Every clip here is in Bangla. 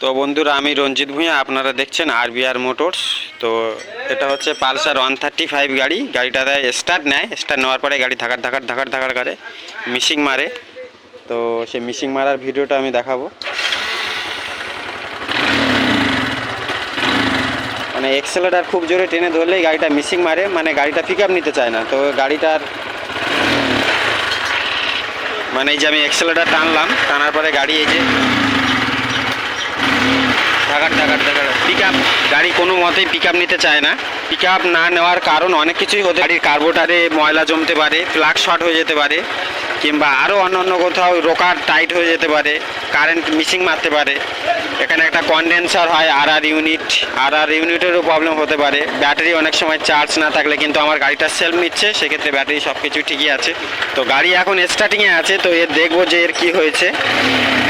তো বন্ধুরা, আমি রঞ্জিত ভূঁইয়া, আপনারা দেখছেন আরবিআর মোটরস তো এটা হচ্ছে পালসার ওয়ান থার্টি ফাইভ গাড়ি। গাড়িটাতে স্টার্ট নেয়। স্টার্ট নেওয়ার পরে গাড়ি ধাকার ধাকার ধাকার ধাকার করে। মিশিং মারে। তো সে মিশিং মারার ভিডিওটা আমি দেখাবো। মানে এক্সেলেটার খুব জোরে টেনে ধরলেই গাড়িটা মিসিং মারে। মানে গাড়িটা পিক নিতে চায় না। তো গাড়িটার মানে এই যে আমি এক্সেলেটার টানলাম। টানার পরে গাড়ি এই যে পিক আপ গাড়ি কোনো মতেই পিক আপ নিতে চায় না। পিক আপ না নেওয়ার কারণ অনেক কিছুই হতে গাড়ির কার্বোটারে ময়লা জমতে পারে প্লাগ শর্ট হয়ে যেতে পারে, কিংবা আরও অন্য অন্য কোথাও রোকার টাইট হয়ে যেতে পারে কারেন্ট মিসিং মারতে পারে। এখানে একটা কন্ডেন্সার হয় আর আর ইউনিট আর আর ইউনিটেরও প্রবলেম হতে পারে। ব্যাটারি অনেক সময় চার্জ না থাকলে কিন্তু আমার গাড়িটা সেলফ নিচ্ছে, সেক্ষেত্রে ব্যাটারি সব কিছু ঠিকই আছে। তো গাড়ি এখন স্টার্টিংয়ে আছে, তো এর দেখব যে এর কী হয়েছে।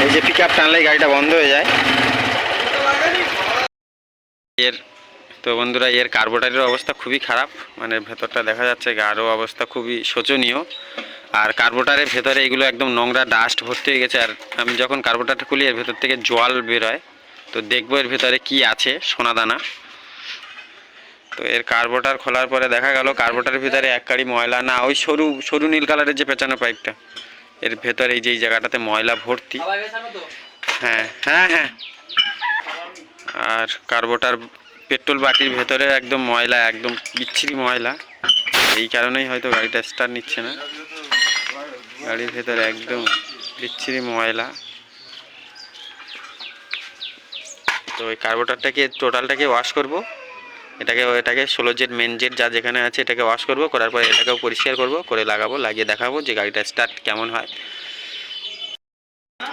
এই যে পিক আপ টানলেই গাড়িটা বন্ধ হয়ে যায়। এর, তো বন্ধুরা, এর কার্বোটারের অবস্থা খুবই খারাপ। মানে ভেতরটা দেখা যাচ্ছে গাঢ় অবস্থা, খুবই শোচনীয়। আর কার্বোটারের ভেতরে এগুলো একদম নোংরা ডাস্ট ভর্তি হয়ে গেছে। আর আমি যখন কার্বোটারটা খুলি, এর ভেতর থেকে জল বেরোয়। তো দেখব এর ভেতরে কি আছে, সোনাদানা। তো এর কার্বোটার খোলার পরে দেখা গেল কার্বোটারের ভিতরে এক কাড়ি ময়লা, না, ওই সরু সরু নীল কালারের যে পেঁচানো পাইপটা এর ভেতরে এই যে জায়গাটাতে ময়লা ভর্তি। হ্যাঁ হ্যাঁ হ্যাঁ। আর কার্বোটার পেট্রোল বাটির ভেতরে একদম ময়লা, একদম বিচ্ছিরি ময়লা। এই কারণেই হয়তো গাড়িটা স্টার্ট নিচ্ছে না। গাড়ির ভেতরে একদম বিচ্ছিরি ময়লা। তো ওই কার্বোটারটাকে, টোটালটাকে ওয়াশ করব। এটাকে এটাকে ষোলো জেট মেন জেট যা যেখানে আছে এটাকে ওয়াশ করব। করার পরে এটাকেও পরিষ্কার করব, করে লাগাবো, লাগিয়ে দেখাবো যে গাড়িটা স্টার্ট কেমন হয়।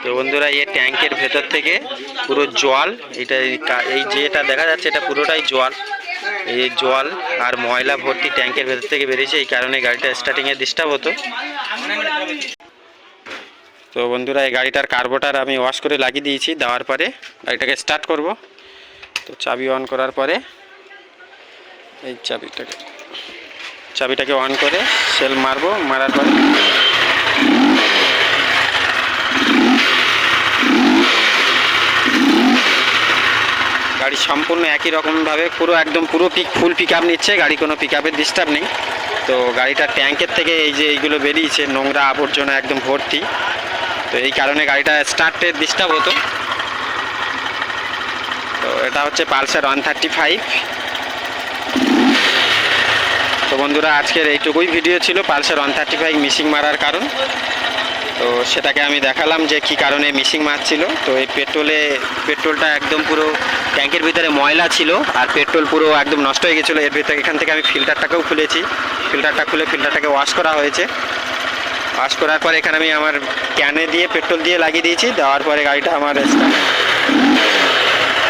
তো বন্ধুরা, এই ট্যাঙ্কের ভেতর থেকে পুরো জল, এটা এই যেটা দেখা যাচ্ছে, এটা পুরোটাই জল। এই জল আর ময়লা ভর্তি ট্যাঙ্কের ভেতর থেকে বেরিয়েছে, এই কারণে গাড়িটা স্টার্টিংয়ে ডিস্টার্ব হতো। তো বন্ধুরা, এই গাড়িটার কার্বোটার আমি ওয়াশ করে লাগিয়ে দিয়েছি, দেওয়ার পরে গাড়িটাকে স্টার্ট করব। তো চাবি অন করার পরে, এই চাবিটাকে চাবিটাকে অন করে সেল মারবো, মারার পরে সম্পূর্ণ একই রকমভাবে পুরো একদম পুরো পিক ফুল পিক আপ নিচ্ছে, গাড়ি কোনো পিক আপের ডিস্টার্ব নেই। তো গাড়িটার ট্যাঙ্কের থেকে এই যে এইগুলো বেরিয়েছে, নোংরা আবর্জনা একদম ভর্তি। তো এই কারণে গাড়িটা স্টার্টে ডিস্টার্ব হতো। তো এটা হচ্ছে পালসার ওয়ান থার্টি ফাইভ। তো বন্ধুরা, আজকের এইটুকুই ভিডিও ছিল Pulsar one thirty five missing মারার কারণ। তো সেটাকে আমি দেখালাম যে কি কারণে মিসিং মারছিল। তো এই পেট্রোলে, পেট্রোলটা একদম পুরো ট্যাঙ্কের ভিতরে ময়লা ছিল আর পেট্রোল পুরো একদম নষ্ট হয়ে গেছিল। এর ভিতরে, এখান থেকে আমি ফিল্টারটাকেও খুলেছি। ফিল্টারটা খুলে ফিল্টারটাকে ওয়াশ করা হয়েছে। ওয়াশ করার পরে এখানে আমি আমার ক্যানে দিয়ে পেট্রোল দিয়ে লাগিয়ে দিয়েছি। দেওয়ার পরে গাড়িটা আমার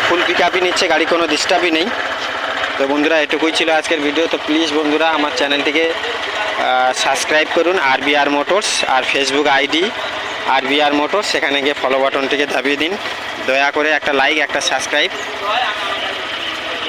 ফুল পিক আপই নিচ্ছে, গাড়ি কোনো ডিস্টার্বই নেই। তো বন্ধুরা, এটুকুই ছিল আজকের ভিডিও তো প্লিজ বন্ধুরা, আমার চ্যানেলটিকে সাবস্ক্রাইব করুন আর বিআর মোটরস আর ফেসবুক আইডি আর বিআর মোটরস সেখানে গিয়ে ফলো বাটনটিকে দাবিয়ে দিন। দয়া করে একটা লাইক একটা সাবস্ক্রাইব